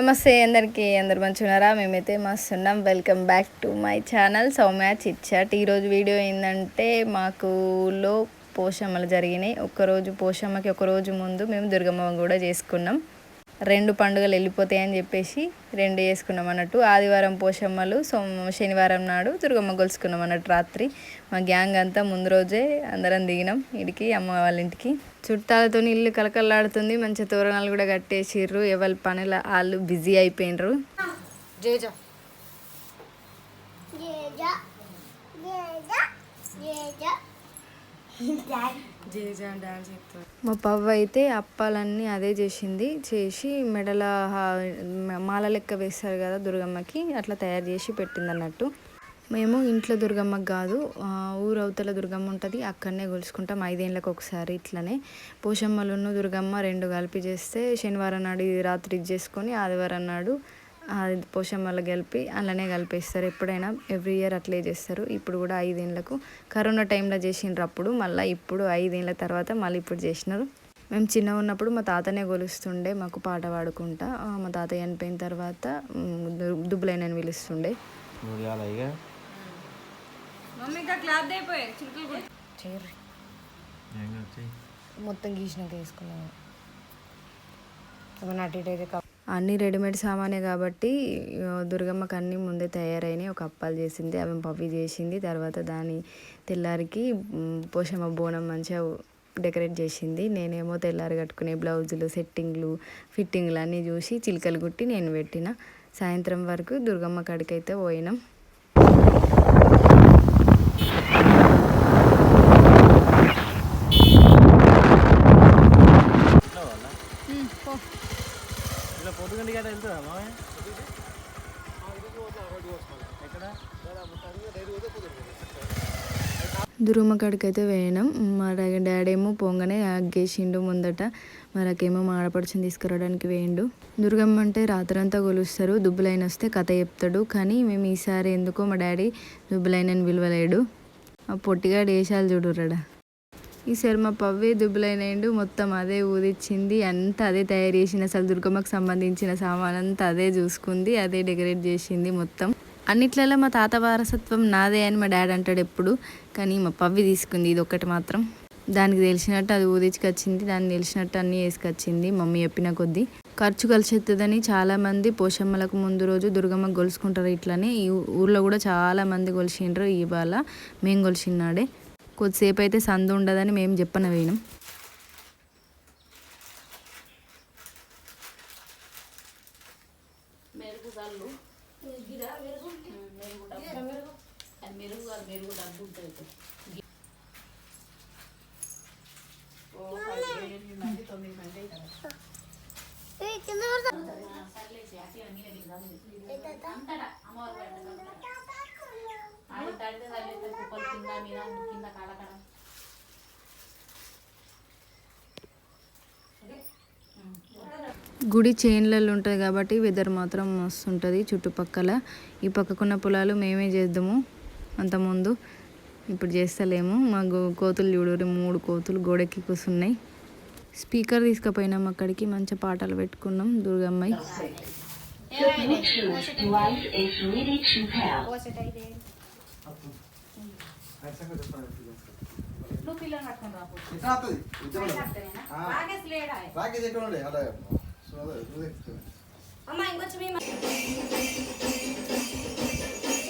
నమస్తే అందరికీ అందరు మంచున్నారా మేమైతే మస్తున్నాం. Welcome back to my channel Soumya chitchat. ఈరోజు వీడియో ఏంటంటే మాకు ఊళ్ళో పోషమ్మలు జరిగినాయి. ఒక్కరోజు పోషమ్మకి ఒకరోజు ముందు మేము దుర్గమ్మ కూడా చేసుకున్నాం. రెండు పండుగలు వెళ్ళిపోతాయని చెప్పేసి రెండు చేసుకున్నాం అన్నట్టు. ఆదివారం పోషమ్మలు సోమ శనివారం నాడు దుర్గమ్మ కొలుసుకున్నాం అన్నట్టు రాత్రి. మా గ్యాంగ్ అంతా ముందు రోజే అందరం దిగినాం. ఇడికి అమ్మ వాళ్ళ ఇంటికి. చుట్టాలతో ఇల్లు కలకల్లాడుతుంది మంచి తోరణాలు కూడా కట్టేసిర్రు ఎవరి పనుల వాళ్ళు బిజీ అయిపోయినరు. మా పవ్వ అయితే అప్పాలన్నీ అదే చేసింది చేసి మెడల హా- మాల లెక్క వేస్తారు కదా దుర్గమ్మకి అట్లా తయారు చేసి పెట్టింది అన్నట్టు మేము ఇంట్లో దుర్గమ్మ కాదు ఊరు అవతల దుర్గమ్మ ఉంటుంది అక్కడనే కొలుసుకుంటాం ఐదేళ్ళకి ఒకసారి ఇట్లనే. పోషమ్మలను దుర్గమ్మ రెండు కలిపి చేస్తే శనివారం నాడు రాత్రి ఇది చేసుకొని ఆదివారం నాడు పోషమ్మలు కలిపి అలానే కలిపేస్తారు. ఎప్పుడైనా ఎవ్రీ ఇయర్ అట్లే చేస్తారు. ఇప్పుడు కూడా ఐదేళ్ళకు. కరోనా టైంలో చేసినారు అప్పుడు మళ్ళీ ఇప్పుడు ఐదేళ్ళ తర్వాత మళ్ళీ ఇప్పుడు చేసినారు. మేము చిన్నగా ఉన్నప్పుడు మా తాతనే కొలుస్తుండే మాకు పాట పాడుకుంటా. మా తాత చనిపోయిన తర్వాత దుబ్బులైన పిలుస్తుండే. మొత్తం గీసినాక వేసుకున్నాము ఏమన్నా అటు ఇటు అయితే అన్నీ రెడీమేడ్ సామానే కాబట్టి దుర్గమ్మకి అన్నీ ముందే తయారైనాయి. ఒక అప్పాలు చేసింది అవి పవి చేసింది తర్వాత దాని తెల్లారికి పోషమ్మ బోనం మంచిగా డెకరేట్ చేసింది. నేనేమో తెల్లారి కట్టుకునే బ్లౌజులు సెట్టింగ్లు ఫిట్టింగ్లు అన్నీ చూసి చిలుకలు కుట్టి నేను పెట్టిన. సాయంత్రం వరకు దుర్గమ్మ కాడికి అయితే పోయినాం. దుర్గమ్మ కాడికి అయితే వేయడం మా డాడీ ఏమో పొంగనే అగ్గేసిండు ముందట మరకేమో మా ఆడపడుచుని తీసుకురావడానికి వేయండు. దుర్గమ్మ అంటే రాత్రంతా కొలుస్తారు దుబ్బులైన వస్తే కథ చెప్తాడు. కానీ మేము ఈసారి ఎందుకో మా డాడీ దుబ్బులైనని విలువలేడు. ఆ పొట్టిగా డేషాలు చూడురాడా ఈసారి మా పవ్వే దుబ్బులైనండు మొత్తం అదే ఊదిచ్చింది. అంతా అదే తయారు చేసింది. అసలు దుర్గమ్మకు సంబంధించిన సామాన్ అంతా అదే చూసుకుంది అదే డెకరేట్ చేసింది మొత్తం. అన్నిట్లలో మా తాత వారసత్వం నాదే అని మా డాడీ అంటాడు ఎప్పుడు. కానీ మా పవ్వి తీసుకుంది ఇది ఒక్కటి మాత్రం. దానికి తెలిసినట్టు అది ఊదించుకొచ్చింది దానికి తెలిసినట్టు అన్నీ వేసుకొచ్చింది మమ్మీ చెప్పిన కొద్దీ. ఖర్చు కలిసెత్తదని చాలామంది పోషమ్మలకు ముందు రోజు దుర్గమ్మ గొలుసుకుంటారు ఇట్లనే. ఈ ఊర్లో కూడా చాలామంది గొలిచిండ్రు ఇవాళ మేము గొలిచిన్నాడే కొద్దిసేపు అయితే సందు ఉండదని మేము చెప్పన గుడి చేన్లలో ఉంటుంది కాబట్టి వెదర్ మాత్రం మస్తు ఉంటుంది చుట్టుపక్కల. ఈ పక్కకున్న పొలాలు మేమే చేద్దాము అంతకుముందు ఇప్పుడు చేస్తలేము. మా కోతులు చూడరు మూడు కోతులు గోడెక్కి కూర్చున్నాయి స్పీకర్ తీసుకుపోయినాం అక్కడికి మంచి పాటలు పెట్టుకున్నాం దుర్గమ్మాయి.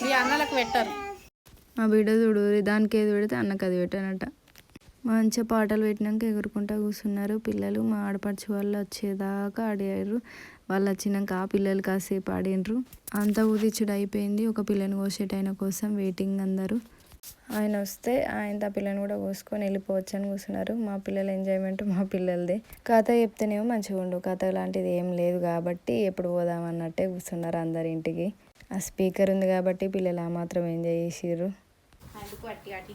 మీ అన్నలకు పెట్టారు. మా బిడ్డ చూడు దానికి ఏది పెడితే అన్నకు అది పెట్టానట. మంచిగా పాటలు పెట్టినాక ఎగురుకుంటా కూర్చున్నారు పిల్లలు మా ఆడపడుచు వాళ్ళు వచ్చేదాకా ఆడారు వాళ్ళు వచ్చినాక ఆ పిల్లలు కాసేపు ఆడినరు అంతా ఊదిచ్చుడు అయిపోయింది ఒక పిల్లని కోసేటైన కోసం వెయిటింగ్ అందరూ ఆయన వస్తే ఆయన ఆ పిల్లని కూడా కోసుకొని వెళ్ళిపోవచ్చు అని కూర్చున్నారు మా పిల్లల ఎంజాయ్మెంట్ మా పిల్లలదే కథ చెప్తేనేమో మంచిగా ఉండు కథ లాంటిది ఏం లేదు కాబట్టి ఎప్పుడు పోదాం అన్నట్టే కూర్చున్నారు అందరి ఇంటికి ఆ స్పీకర్ ఉంది కాబట్టి పిల్లలు ఆ మాత్రం ఎంజాయ్ చేసిర్రు అందుకు అట్టి అట్టి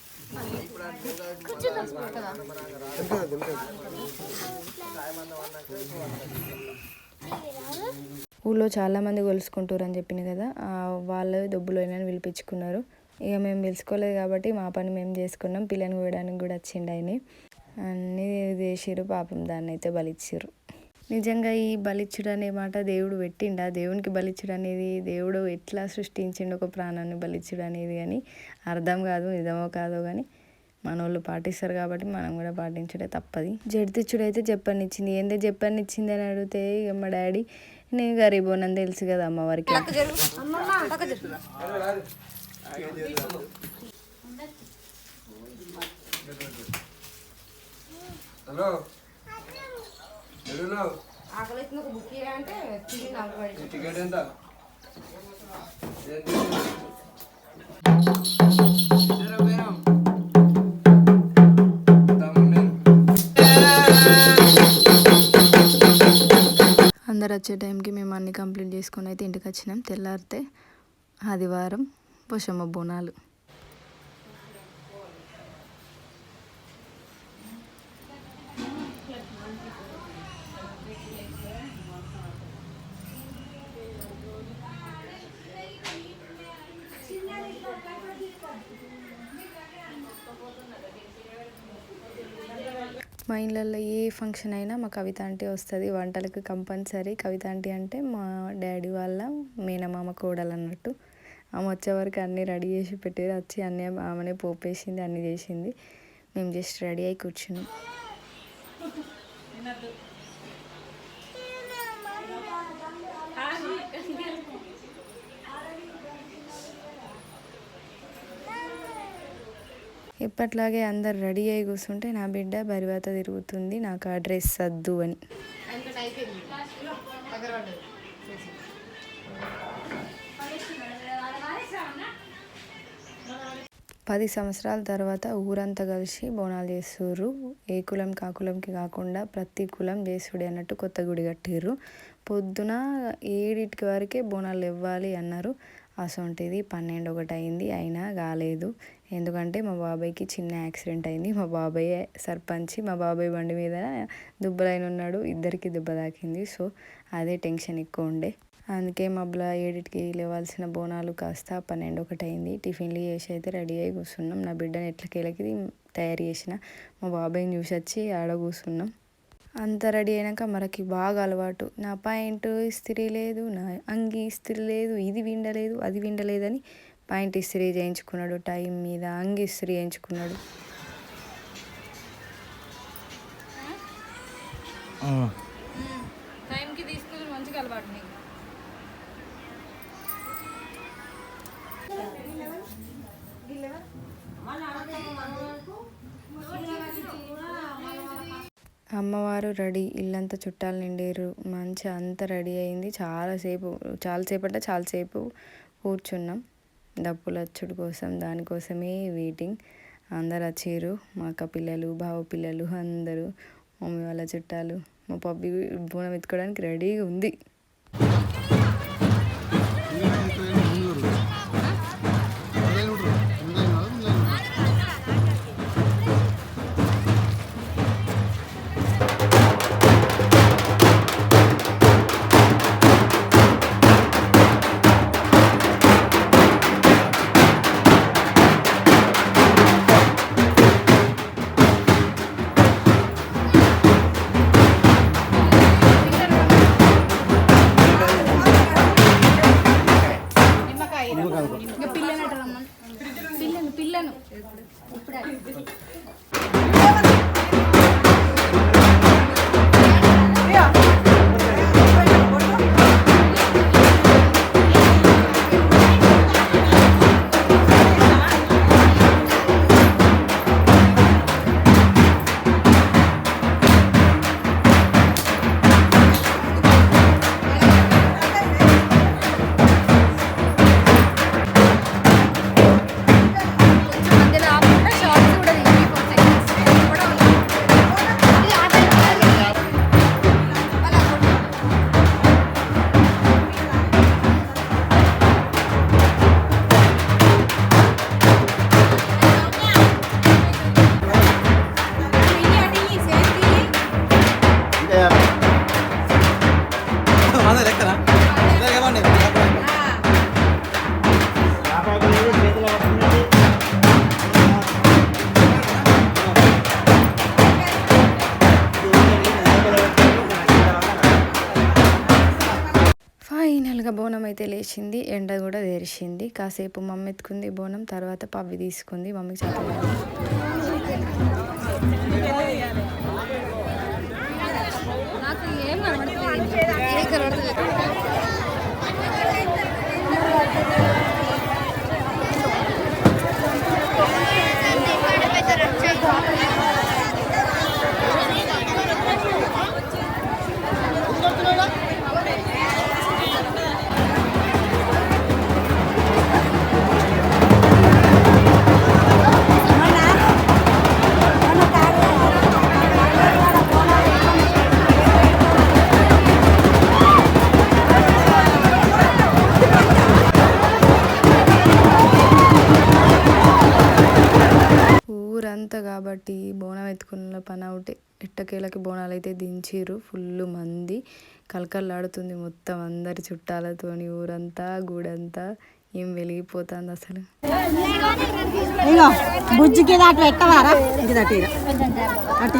ఊళ్ళో చాలామంది కొలుసుకుంటారు అని చెప్పిన కదా వాళ్ళు వాళ్ళు అయినా పిలిపించుకున్నారు. ఇక మేము పిలుచుకోలేదు కాబట్టి మా పని మేము చేసుకున్నాం పిల్లని కోయడానికి కూడా వచ్చిండు ఆయన. అన్నీ చేసిర్రు పాపం దాన్ని అయితే బలిచ్చిర్రు. నిజంగా ఈ బలిచ్చుడు అనే మాట దేవుడు పెట్టిండా? దేవునికి బలిచ్చుడు అనేది దేవుడు ఎట్లా సృష్టించిండు ఒక ప్రాణాన్ని బలిచ్చుడు అనేది కానీ అర్థం కాదు నిజమో కాదో కానీ మన వాళ్ళు పాటిస్తారు కాబట్టి మనం కూడా పాటించడే తప్పది. జడితిచ్చుడు అయితే చెప్పనిచ్చింది. ఏందే చెప్పనిచ్చింది అని అడిగితే ఇక మా డాడీ నేను గరీబోనని తెలుసు కదా అమ్మవారికి హలో. ఎడున్నావు. అందరు వచ్చే టైంకి మేము అన్ని కంప్లీట్ చేసుకొని అయితే ఇంటికి వచ్చినాం. తెల్లారితే ఆదివారం పోషమ్మ బోనాలు. మా ఇళ్ళల్లో ఏ ఫంక్షన్ అయినా మా కవిత అంటే వస్తుంది. వంటలకు కంపల్సరీ. కవిత ఆంటీ అంటే మా డాడీ వాళ్ళ మేనమామ కోడలు అన్నట్టు. ఆమె వచ్చే వరకు అన్నీ రెడీ చేసి పెట్టేది. వచ్చి అన్నీ ఆమెనే పోపేసింది అన్నీ చేసింది. మేము జస్ట్ రెడీ అయి కూర్చున్నాం. ఎప్పట్లాగే అందరు రెడీ అయి కూర్చుంటే నా బిడ్డ బరివాత తిరుగుతుంది నాకు ఆ డ్రెస్ వద్దు అని. పది సంవత్సరాల తర్వాత ఊరంతా కలిసి బోనాలు చేస్తుర్రు. ఏ కులం కా కులంకి కాకుండా ప్రతి కులం చేసుడే అన్నట్టు కొత్త గుడి కట్టిర్రు. పొద్దున ఏడింటికి వరకే బోనాలు ఇవ్వాలి అన్నారు. అసొంటిది పన్నెండు ఒకటి అయింది అయినా కాలేదు. ఎందుకంటే మా బాబాయ్కి చిన్న యాక్సిడెంట్ అయింది. మా బాబాయ్ సర్పంచ్ మా బాబాయ్ బండి మీద దుబ్బలైన ఉన్నాడు. ఇద్దరికి దెబ్బ తాకింది సో అదే టెన్షన్ ఎక్కువ ఉండే. అందుకే మబ్బుల ఏడిటికి లేవాల్సిన బోనాలు కాస్త పన్నెండు ఒకటి అయింది టిఫిన్లు చేసి అయితే రెడీ అయి కూర్చున్నాం. నా బిడ్డని కీలకి తయారు చేసిన మా బాబాయ్ని చూసి వచ్చి ఆడ కూర్చున్నాం. అంత రెడీ అయినాక మనకి బాగా అలవాటు. నా పాయింట్ ఇస్త్రీ లేదు నా అంగి ఇస్త్రీ లేదు ఇది విండలేదు అది విండలేదని పాయింట్ ఇస్త్రీ చేయించుకున్నాడు టైం మీద అంగి ఇస్త్రీ చేయించుకున్నాడు. టైంకి తీసుకుని మంచిగా అలవాటు నీకు. అమ్మవారు రెడీ ఇల్లంతా చుట్టాలు నిండారు మంచిగా అంతా రెడీ అయింది. చాలాసేపు చాలాసేపు అంటే చాలాసేపు కూర్చున్నాం. డప్పులు అచ్చుడు కోసం దానికోసమే వెయిటింగ్ అందరు వచ్చారు మా అక్క పిల్లలు బావ పిల్లలు అందరూ మమ్మీ వాళ్ళ చుట్టాలు. మా పబ్బి బోనం ఎత్తుకోవడానికి రెడీగా ఉంది. అయితే లేచింది ఎండ కూడా తెరిచింది. కాసేపు మమ్మీ ఎత్తుకుంది బోనం తర్వాత పవ్వి తీసుకుంది మమ్మీకి చేత ఊరంతా ఎట్టకేలకి బోనాలు అయితే దించిర్రు ఫుల్ మంది. కలకల్లాడుతుంది మొత్తం అందరి చుట్టాలతోని ఊరంతా గూడంతా. ఏం వెలిగిపోతుంది అసలు? బుజ్జికి ఎట్టవారా ఇది దట్టి అటు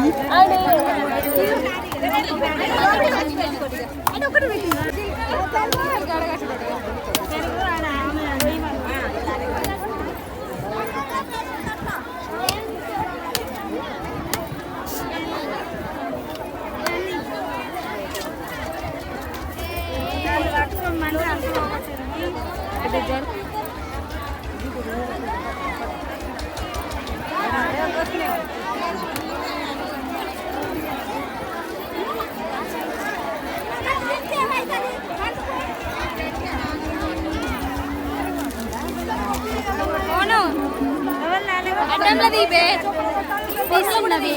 ನಮ್ಮದಿವೆ ನಮ್ಮದಿ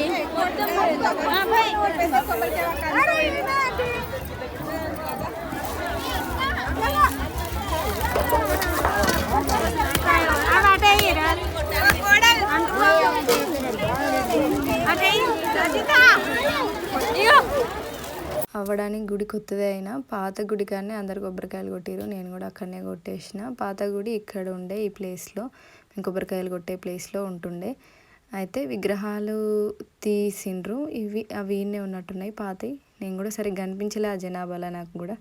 ಅಟೇ ಅಜಿತಾ ಅಯ್ಯೋ అవ్వడానికి గుడి కొత్తదే అయినా పాత గుడి కానీ అందరు కొబ్బరికాయలు కొట్టిరు నేను కూడా అక్కడనే కొట్టేసిన. పాత గుడి ఇక్కడ ఉండే ఈ ప్లేస్లో మేము కొబ్బరికాయలు కొట్టే ప్లేస్లో ఉంటుండే. అయితే విగ్రహాలు తీసిండ్రు. ఇవి అవి ఈయనే ఉన్నట్టున్నాయి పాతవి నేను కూడా సరిగ్గా కనిపించలే ఆ జనాభాలో నాకు కూడా.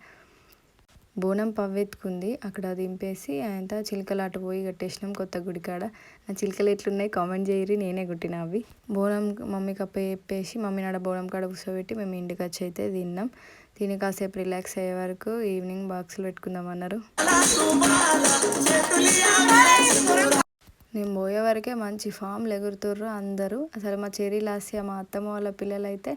బోనం పవ్వెత్తుకుంది. అక్కడ దింపేసి ఆయన చిలకలాట పోయి కట్టేసినాం కొత్త గుడి కాడ నా చిలకలు ఎట్లున్నాయి కామెంట్ చేయరి నేనే కుట్టిన అవి. బోనం మమ్మీకి అప్ప చెప్పేసి మమ్మీ నాడ బోనం కాడ కూర్చోబెట్టి మేము ఇంటికి వచ్చి అయితే తిన్నాం. తిని కాసేపు రిలాక్స్ అయ్యే వరకు ఈవినింగ్ బాక్సులు పెట్టుకుందాం అన్నారు. నేను పోయే వరకే మంచి ఫామ్లు ఎగురుతుర్రు అందరూ. అసలు మా చెరీ లాస్య మా అత్తమ్మ వాళ్ళ పిల్లలైతే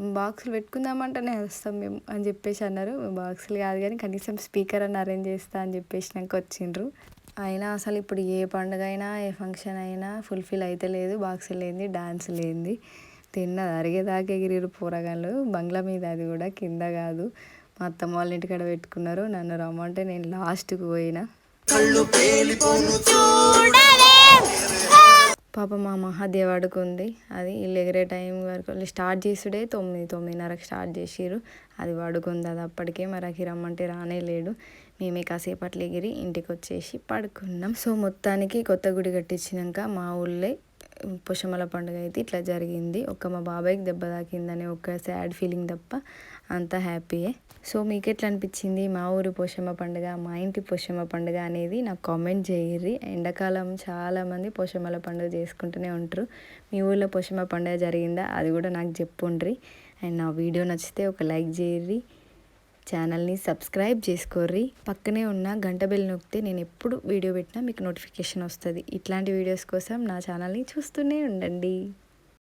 బాక్సులు పెట్టుకుందామంటేనే వస్తాం మేము అని చెప్పేసి అన్నారు. బాక్సులు కాదు కానీ కనీసం స్పీకర్ అని అరేంజ్ చేస్తా అని చెప్పేసినాక వచ్చిండ్రు. అయినా అసలు ఇప్పుడు ఏ పండుగ అయినా ఏ ఫంక్షన్ అయినా ఫుల్ఫిల్ అయితే లేదు. బాక్సులు లేనిది డాన్స్ లేనిది. తిన్నది అరిగేదాకా ఎగిరిరు పోరగాళ్ళు. బంగ్లా మీద అది కూడా కింద కాదు. మా అత్తమ్మ వాళ్ళ ఇంటికాడ పెట్టుకున్నారు. నన్ను రమ్మంటే నేను లాస్ట్కి పోయినా. పాప మా మహాదేవ్ అడుకుంది అది వీళ్ళు ఎగిరే టైం వరకు వాళ్ళు స్టార్ట్ చేసుడే తొమ్మిది తొమ్మిదిన్నరకు స్టార్ట్ చేసిర్రు. అది పడుకుంది అది అప్పటికే మరి రమ్మంటే రానే లేడు. మేమే కాసేపట్లు ఎగిరి ఇంటికి వచ్చేసి పడుకున్నాం. సో మొత్తానికి కొత్త గుడి కట్టించినాక మా ఊళ్ళే పుషమల పండుగ అయితే ఇట్లా జరిగింది. ఒక మా బాబాయ్కి దెబ్బ తాకిందనే ఒక సాడ్ ఫీలింగ్ తప్ప అంతా హ్యాపీయే. సో మీకు ఎట్లా అనిపించింది? మా ఊరి పోషమ్మ పండుగ మా ఇంటి పోషమ్మ పండుగ అనేది నాకు కామెంట్ చేయర్రి. ఎండాకాలం చాలామంది పోషమ్మల పండుగ చేసుకుంటూనే ఉంటారు. మీ ఊళ్ళో పోషమ్మ పండుగ జరిగిందా? అది కూడా నాకు చెప్పుండ్రి. అండ్ నా వీడియో నచ్చితే ఒక లైక్ చేయర్రి. ఛానల్ని సబ్స్క్రైబ్ చేసుకోర్రి. పక్కనే ఉన్న గంట బెల్ నొక్కితే నేను ఎప్పుడు వీడియో పెట్టినా మీకు నోటిఫికేషన్ వస్తుంది. ఇట్లాంటి వీడియోస్ కోసం నా ఛానల్ని చూస్తూనే ఉండండి.